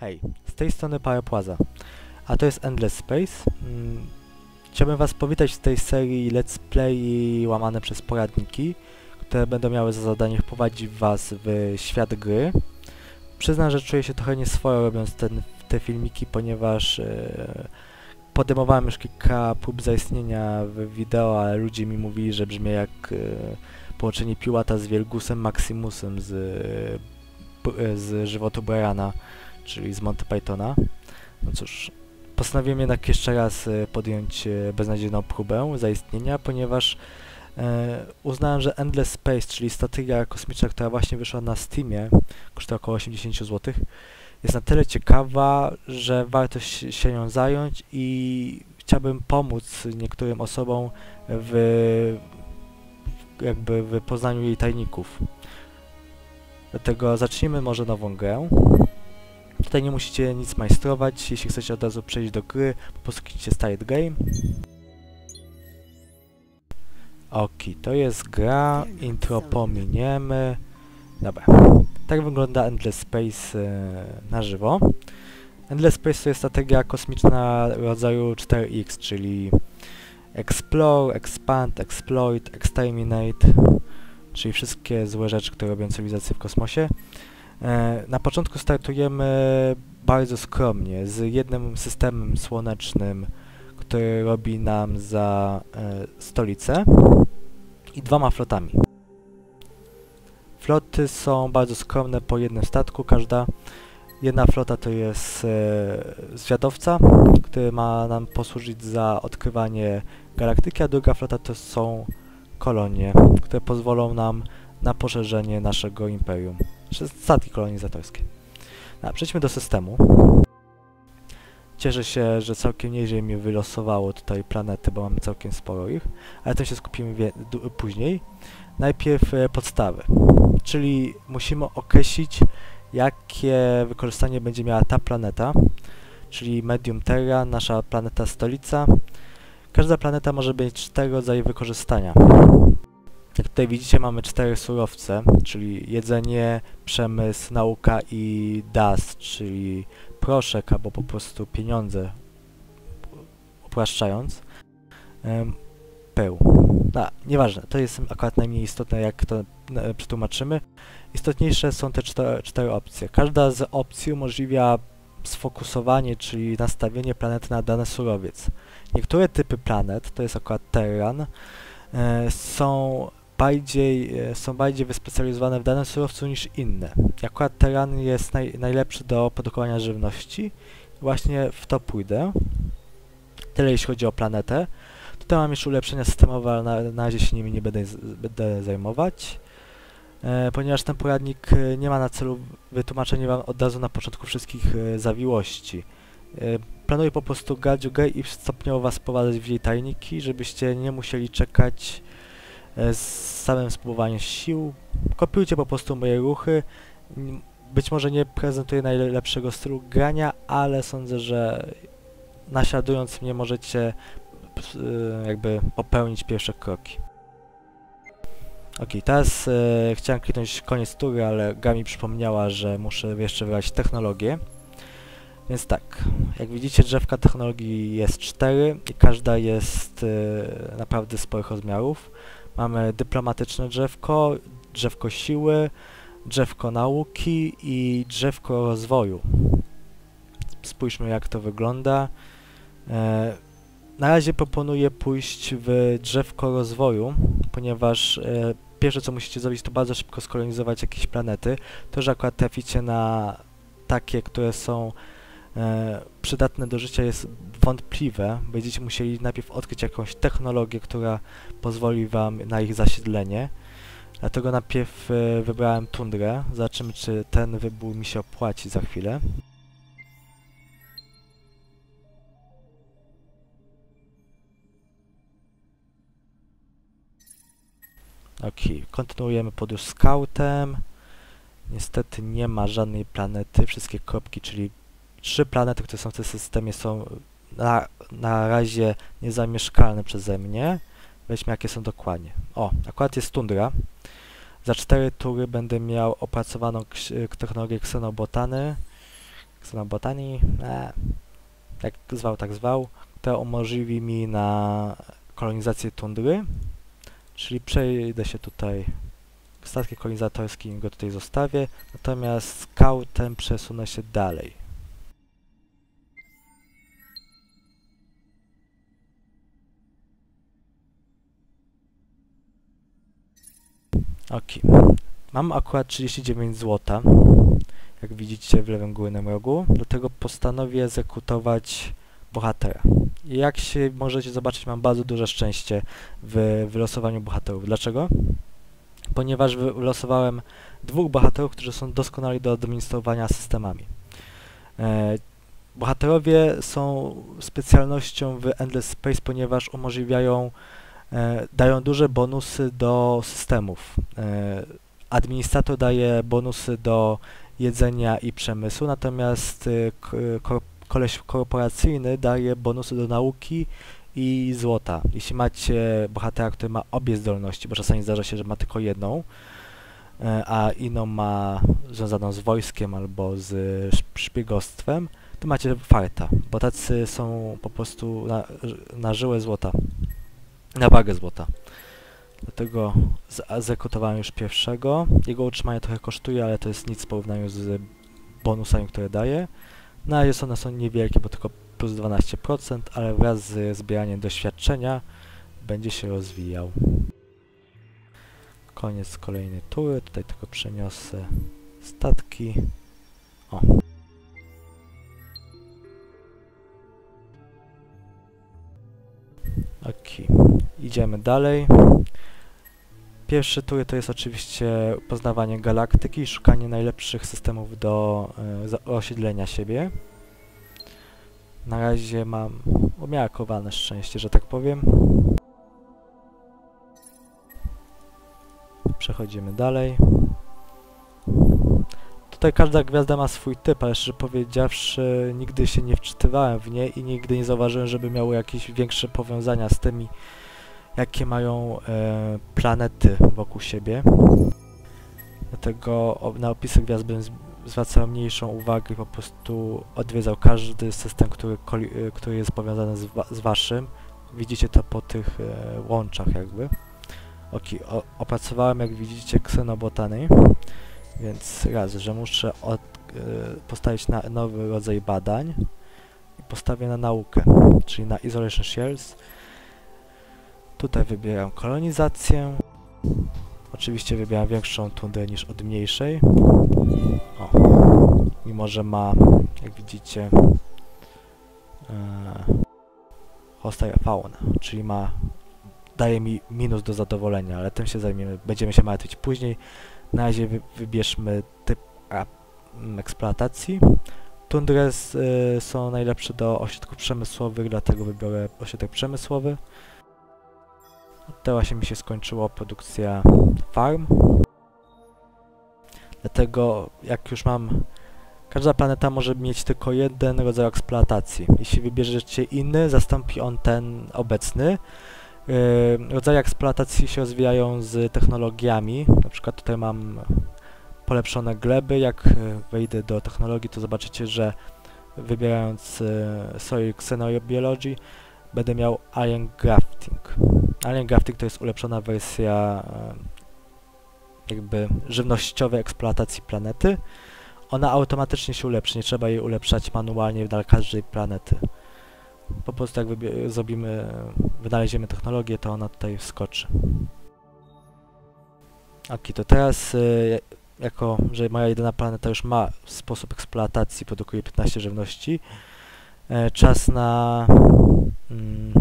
Hej, z tej strony Parapłaza, a to jest Endless Space. Mm, Chciałbym Was powitać w tej serii Let's Play łamane przez poradniki, które będą miały za zadanie wprowadzić Was w świat gry. Przyznam, że czuję się trochę nieswojo robiąc ten, te filmiki, ponieważ e, podejmowałem już kilka prób zaistnienia w wideo, ale ludzie mi mówili, że brzmi jak e, połączenie Piłata z Wielgusem Maximusem z, e, z żywotu Briana czyli z Monty Pythona. No cóż, postanowiłem jednak jeszcze raz e, podjąć e, beznadziejną próbę zaistnienia, ponieważ e, uznałem, że Endless Space, czyli strategia kosmiczna, która właśnie wyszła na Steamie, kosztuje około 80 zł, jest na tyle ciekawa, że warto się, nią zająć i chciałbym pomóc niektórym osobom w jakby w poznaniu jej tajników. Dlatego zacznijmy może nową grę. Tutaj nie musicie nic majstrować, jeśli chcecie od razu przejść do gry, po prostu Start Game. Ok, to jest gra, intro pominiemy. Dobra, tak wygląda Endless Space e, na żywo. Endless Space to jest strategia kosmiczna rodzaju 4X, czyli Explore, Expand, Exploit, Exterminate, czyli wszystkie złe rzeczy, które robią cywilizację w kosmosie. E, Na początku startujemy bardzo skromnie, z jednym systemem słonecznym, który robi nam za e, stolicę i dwoma flotami. Floty są bardzo skromne po jednym statku, każda. Jedna flota to jest e, zwiadowca, który ma nam posłużyć za odkrywanie galaktyki, a druga flota to są kolonie, które pozwolą nam na poszerzenie naszego imperium. Statki kolonizatorskie. A, przejdźmy do systemu. Cieszę się, że całkiem nieźle mi wylosowało tutaj planety, bo mamy całkiem sporo ich, ale tym się skupimy później. Najpierw e, podstawy, czyli musimy określić, jakie wykorzystanie będzie miała ta planeta, czyli Medium Terra, nasza planeta stolica. Każda planeta może mieć cztery rodzaje wykorzystania. Jak tutaj widzicie mamy cztery surowce, czyli jedzenie, przemysł, nauka i dust, czyli proszek albo po prostu pieniądze, upraszczając. Pył. No, nieważne, to jest akurat najmniej istotne, jak to przetłumaczymy. Istotniejsze są te cztery, cztery opcje. Każda z opcji umożliwia sfokusowanie, czyli nastawienie planety na dany surowiec. Niektóre typy planet, to jest akurat Terran, e, są bardziej, e, są bardziej wyspecjalizowane w danym surowcu niż inne. Akurat Terran jest naj, najlepszy do produkowania żywności. Właśnie w to pójdę. Tyle jeśli chodzi o planetę. Tutaj mam jeszcze ulepszenia systemowe, ale na, na razie się nimi nie będę, będę zajmować. E, ponieważ ten poradnik e, nie ma na celu wytłumaczenia wam od razu na początku wszystkich e, zawiłości. E, planuję po prostu grać i stopniowo was prowadzać w jej tajniki, żebyście nie musieli czekać z samym spróbowaniem sił. Kopiujcie po prostu moje ruchy. Być może nie prezentuję najlepszego stylu grania, ale sądzę, że naśladując mnie możecie e, jakby popełnić pierwsze kroki. Ok, teraz e, chciałem kliknąć koniec tury, ale gra mi przypomniała, że muszę jeszcze wybrać technologię. Więc tak, jak widzicie drzewka technologii jest 4 i każda jest e, naprawdę sporych rozmiarów. Mamy dyplomatyczne drzewko, drzewko siły, drzewko nauki i drzewko rozwoju. Spójrzmy jak to wygląda. E, na razie proponuję pójść w drzewko rozwoju, ponieważ e, pierwsze co musicie zrobić to bardzo szybko skolonizować jakieś planety. To, że akurat traficie na takie, które są e, przydatne do życia jest wątpliwe. Będziecie musieli najpierw odkryć jakąś technologię, która pozwoli wam na ich zasiedlenie. Dlatego najpierw e, wybrałem tundrę. Zobaczymy, czy ten wybór mi się opłaci za chwilę. Ok, kontynuujemy podróż skautem. Niestety nie ma żadnej planety. Wszystkie kropki, czyli trzy planety, które są w tym systemie są na, na razie niezamieszkalne przeze mnie. Weźmy jakie są dokładnie. O, akurat jest tundra. Za cztery tury będę miał opracowaną ks- technologię ksenobotany, Xenobotanii, e, jak zwał, tak zwał, to umożliwi mi na kolonizację tundry, czyli przejdę się tutaj statki kolonizatorskie go tutaj zostawię, natomiast skautem przesunę się dalej. Ok. Mam akurat 39 złota, jak widzicie w lewym górnym rogu. Do tego postanowię zrekrutować bohatera. Jak się możecie zobaczyć, mam bardzo duże szczęście w wylosowaniu bohaterów. Dlaczego? Ponieważ wylosowałem dwóch bohaterów, którzy są doskonali do administrowania systemami. E, bohaterowie są specjalnością w Endless Space, ponieważ umożliwiają dają duże bonusy do systemów. E, administrator daje bonusy do jedzenia i przemysłu, natomiast e, koleś korporacyjny daje bonusy do nauki i złota. Jeśli macie bohatera, który ma obie zdolności, bo czasami zdarza się, że ma tylko jedną, a inną ma związaną z wojskiem albo z szpiegostwem, to macie farta, bo tacy są po prostu na, na żyłę złota na wagę złota. Dlatego zekotowałem już pierwszego. Jego utrzymanie trochę kosztuje, ale to jest nic w porównaniu z bonusami, które daje. Na razie one są niewielkie, bo tylko plus 12%, ale wraz z zbieraniem doświadczenia będzie się rozwijał. Koniec kolejnej tury. Tutaj tylko przeniosę statki. O, Ok, idziemy dalej. Pierwszy tur to jest oczywiście poznawanie galaktyki i szukanie najlepszych systemów do y, osiedlenia siebie. Na razie mam umiarkowane szczęście, że tak powiem. Przechodzimy dalej. Tutaj każda gwiazda ma swój typ, ale szczerze powiedziawszy nigdy się nie wczytywałem w nie i nigdy nie zauważyłem, żeby miały jakieś większe powiązania z tymi, jakie mają e, planety wokół siebie. Dlatego na opisy gwiazd bym zwracał mniejszą uwagę i po prostu odwiedzał każdy system, który, e, który jest powiązany z, wa z waszym. Widzicie to po tych e, łączach jakby. Ok, o, opracowałem jak widzicie ksenobotany. Więc raz, że muszę od, y, postawić na nowy rodzaj badań i postawię na naukę, czyli na Isolation Shells. Tutaj wybieram kolonizację. Oczywiście wybieram większą tundrę niż od mniejszej. O. Mimo, że ma, jak widzicie, e, hostile fauna, czyli ma daje mi minus do zadowolenia, ale tym się zajmiemy, będziemy się martwić później. Na razie wy, wybierzmy typ a, eksploatacji. Tundres y, są najlepsze do ośrodków przemysłowych, dlatego wybiorę ośrodek przemysłowy. Teraz mi się skończyła produkcja farm. Dlatego jak już mam... Każda planeta może mieć tylko jeden rodzaj eksploatacji. Jeśli wybierzecie inny, zastąpi on ten obecny. Yy, rodzaje eksploatacji się rozwijają z technologiami. Na przykład tutaj mam polepszone gleby. Jak yy, wejdę do technologii, to zobaczycie, że wybierając yy, Soil Xenobiology będę miał Alien Grafting. Alien Grafting to jest ulepszona wersja jakby żywnościowej eksploatacji planety. Ona automatycznie się ulepszy, nie trzeba jej ulepszać manualnie dla każdej planety po prostu jak zrobimy, wynaleziemy technologię, to ona tutaj wskoczy. Ok, to teraz y, jako, że moja jedyna planeta już ma sposób eksploatacji, produkuje 15 żywności, czas na mm,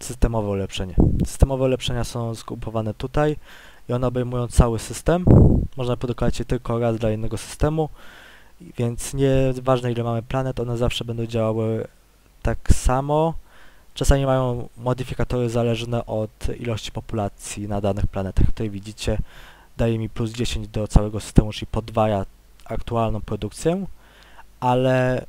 systemowe ulepszenie. Systemowe ulepszenia są skupowane tutaj i one obejmują cały system. Można produkować je tylko raz dla jednego systemu, więc nieważne ile mamy planet, one zawsze będą działały tak samo czasami mają modyfikatory zależne od ilości populacji na danych planetach. Tutaj widzicie, daje mi plus 10 do całego systemu, czyli podwaja aktualną produkcję, ale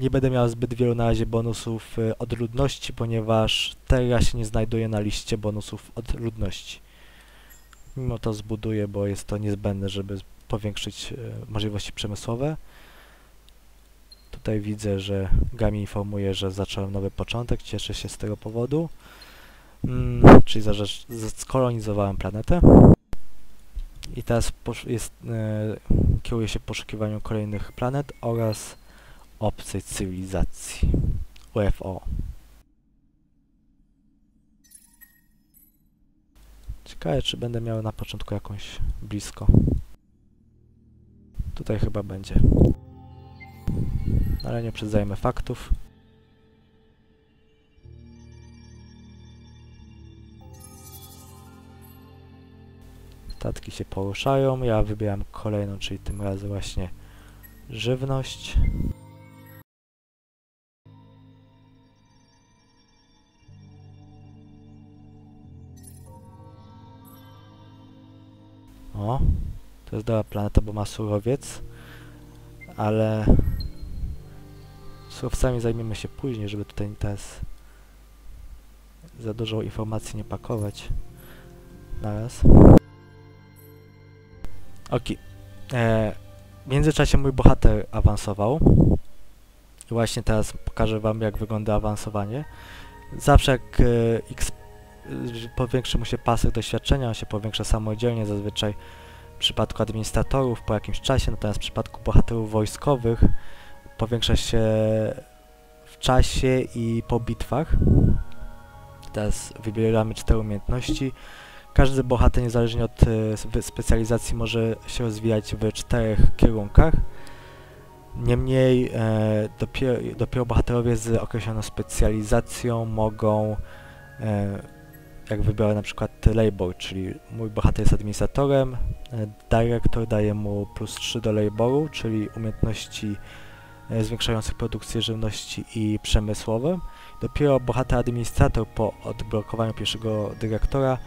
nie będę miał zbyt wielu na razie bonusów y, od ludności, ponieważ teraz się nie znajduje na liście bonusów od ludności. Mimo to zbuduję, bo jest to niezbędne, żeby powiększyć y, możliwości przemysłowe. Tutaj widzę, że Gami informuje, że zacząłem nowy początek, cieszę się z tego powodu. Mm, czyli skolonizowałem planetę. I teraz jest, e, kieruję się poszukiwaniu kolejnych planet oraz obcej cywilizacji UFO. Ciekawe, czy będę miał na początku jakąś blisko. Tutaj chyba będzie. Ale nie przedzajmy faktów. Statki się poruszają, ja wybieram kolejną, czyli tym razem właśnie żywność. To jest dobra planeta, bo ma surowiec, ale surowcami zajmiemy się później, żeby tutaj teraz za dużo informacji nie pakować naraz. Ok. E, w międzyczasie mój bohater awansował. I właśnie teraz pokażę wam jak wygląda awansowanie. Zawsze jak e, X powiększy mu się pasek doświadczenia, on się powiększa samodzielnie, zazwyczaj przypadku administratorów po jakimś czasie, natomiast w przypadku bohaterów wojskowych powiększa się w czasie i po bitwach. Teraz wybieramy cztery umiejętności. Każdy bohater, niezależnie od e, specjalizacji, może się rozwijać w czterech kierunkach. Niemniej e, dopiero, dopiero bohaterowie z określoną specjalizacją mogą e, jak wybiorę na przykład labor, czyli mój bohater jest administratorem, e, dyrektor daje mu plus 3 do laboru, czyli umiejętności e, zwiększających produkcję żywności i przemysłowe. Dopiero bohater administrator po odblokowaniu pierwszego dyrektora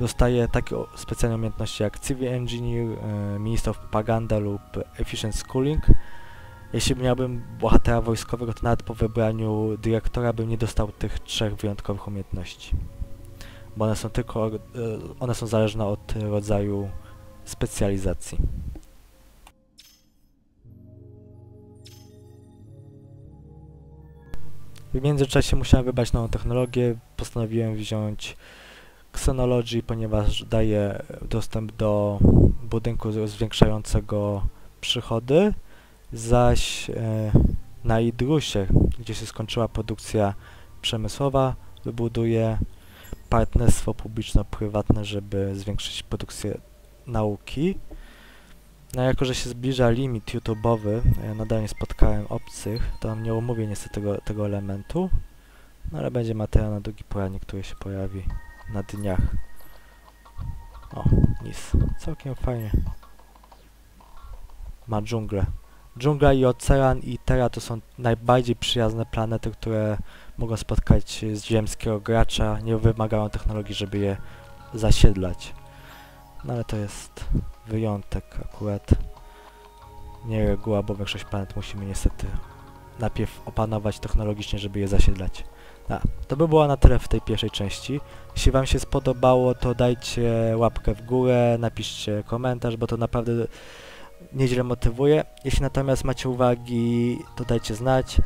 dostaje takie specjalne umiejętności jak Civil Engineer, e, Minister of Propaganda lub Efficient Schooling. Jeśli miałbym bohatera wojskowego, to nawet po wybraniu dyrektora bym nie dostał tych trzech wyjątkowych umiejętności bo one są tylko, e, one są zależne od rodzaju specjalizacji. W międzyczasie musiałem wybrać nową technologię, postanowiłem wziąć Xenology, ponieważ daje dostęp do budynku zwiększającego przychody, zaś e, na Idrusie, gdzie się skończyła produkcja przemysłowa, wybuduję partnerstwo publiczno-prywatne, żeby zwiększyć produkcję nauki. No jako, że się zbliża limit YouTube'owy, ja nadal nie spotkałem obcych, to nie omówię niestety tego, tego elementu, no ale będzie materiał na drugi poradnik, który się pojawi na dniach. O, nic. Całkiem fajnie. Ma dżunglę. Dżungla i ocean i Terra to są najbardziej przyjazne planety, które mogą spotkać z ziemskiego gracza, nie wymagają technologii, żeby je zasiedlać. No ale to jest wyjątek akurat. Nie reguła, bo większość planet musimy niestety najpierw opanować technologicznie, żeby je zasiedlać. No, to by było na tyle w tej pierwszej części. Jeśli wam się spodobało, to dajcie łapkę w górę, napiszcie komentarz, bo to naprawdę nieźle motywuje. Jeśli natomiast macie uwagi, to dajcie znać.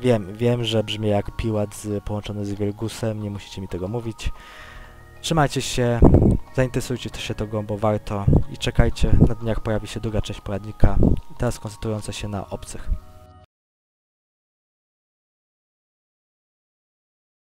Wiem, wiem, że brzmi jak piłat z, połączony z wielgusem, nie musicie mi tego mówić. Trzymajcie się, zainteresujcie się tego, bo warto i czekajcie, na dniach pojawi się druga część poradnika, teraz koncentrująca się na obcych.